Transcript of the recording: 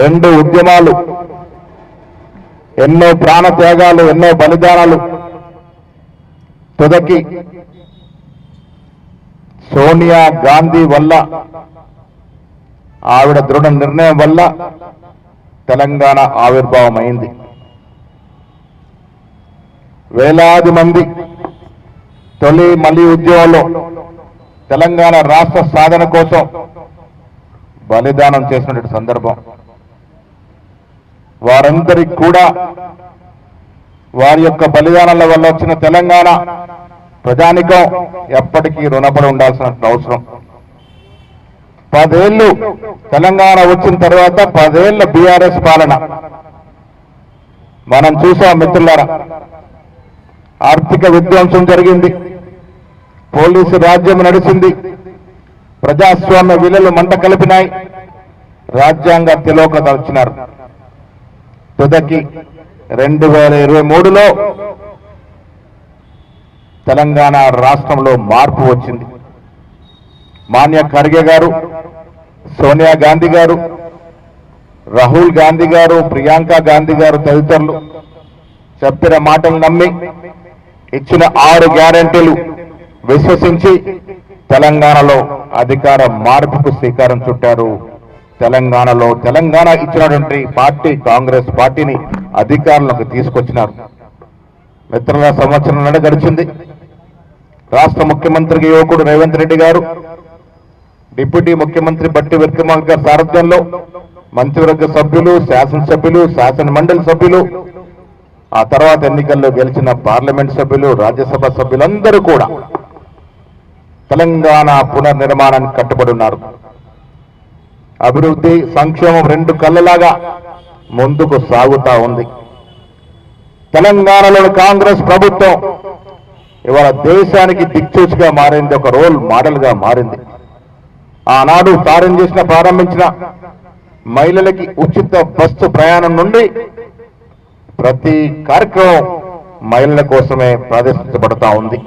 రెండు ఉద్యమాలు ఎన్నో ప్రాణ త్యాగాలు ఎన్నో బలిదానాలు తుదకి సోనియా గాంధీ వల్ల ఆవిడ దృఢ నిర్ణయం వల్ల తెలంగాణ ఆవిర్భావం అయింది వేలాది మంది తొలి మలి ఉద్యమంలో తెలంగాణ రాష్ట్ర సాధన కోసం బలిదానం చేసినటువంటి సందర్భం. వారందరికి కూడా వారి యొక్క బలిదానాల వల్ల వచ్చిన తెలంగాణ ప్రజానికం ఎప్పటికీ రుణపడి ఉండాల్సిన అవసరం. పదేళ్ళు తెలంగాణ వచ్చిన తర్వాత పదేళ్ళ బీఆర్ఎస్ పాలన. మనం చూసాం మిత్రులారా ఆర్థిక విధ్వంసం జరిగింది పోలీసు రాజ్యం నడిచింది ప్రజాస్వామ్య విలువలు మంట కలిపినాయి రాజ్యాంగ తిలోకత వచ్చినారు. తుదకి రెండు వేల ఇరవై మూడులో తెలంగాణ రాష్ట్రంలో మార్పు వచ్చింది. మాన్య ఖర్గే గారు సోనియా గాంధీ గారు రాహుల్ గాంధీ గారు ప్రియాంక గాంధీ గారు తదితరులు చెప్పిన మాటలు నమ్మి ఇచ్చిన ఆరు గ్యారంటీలు విశ్వసించి తెలంగాణలో అధికార మార్పుకు శ్రీకారం చుట్టారు తెలంగాణలో తెలంగాణ ఇచ్చినటువంటి పార్టీ కాంగ్రెస్ పార్టీని అధికారంలోకి తీసుకొచ్చినారు. మిత్రుల సంవత్సరం నడ గడిచింది. రాష్ట్ర ముఖ్యమంత్రికి యువకుడు రేవంత్ రెడ్డి గారు డిప్యూటీ ముఖ్యమంత్రి బట్టి విక్రమార్క గారి సారథ్యంలో మంత్రివర్గ సభ్యులు శాసనసభ్యులు శాసన మండలి సభ్యులు ఆ తర్వాత ఎన్నికల్లో గెలిచిన పార్లమెంట్ సభ్యులు రాజ్యసభ సభ్యులందరూ కూడా తెలంగాణ పునర్నిర్మాణానికి కట్టుబడి ఉన్నారు. అభివృద్ధి సంక్షేమం రెండు కళ్ళలాగా ముందుకు సాగుతా ఉంది. తెలంగాణలోని కాంగ్రెస్ ప్రభుత్వం ఇవాళ దేశానికి దిక్చూచిగా మారింది ఒక రోల్ మోడల్గా మారింది. ఆనాడు ప్రారంభం చేసిన ప్రారంభించిన మహిళలకి ఉచిత బస్సు ప్రయాణం నుండి ప్రతి కార్యక్రమం మహిళల కోసమే ప్రదర్శించబడతా ఉంది.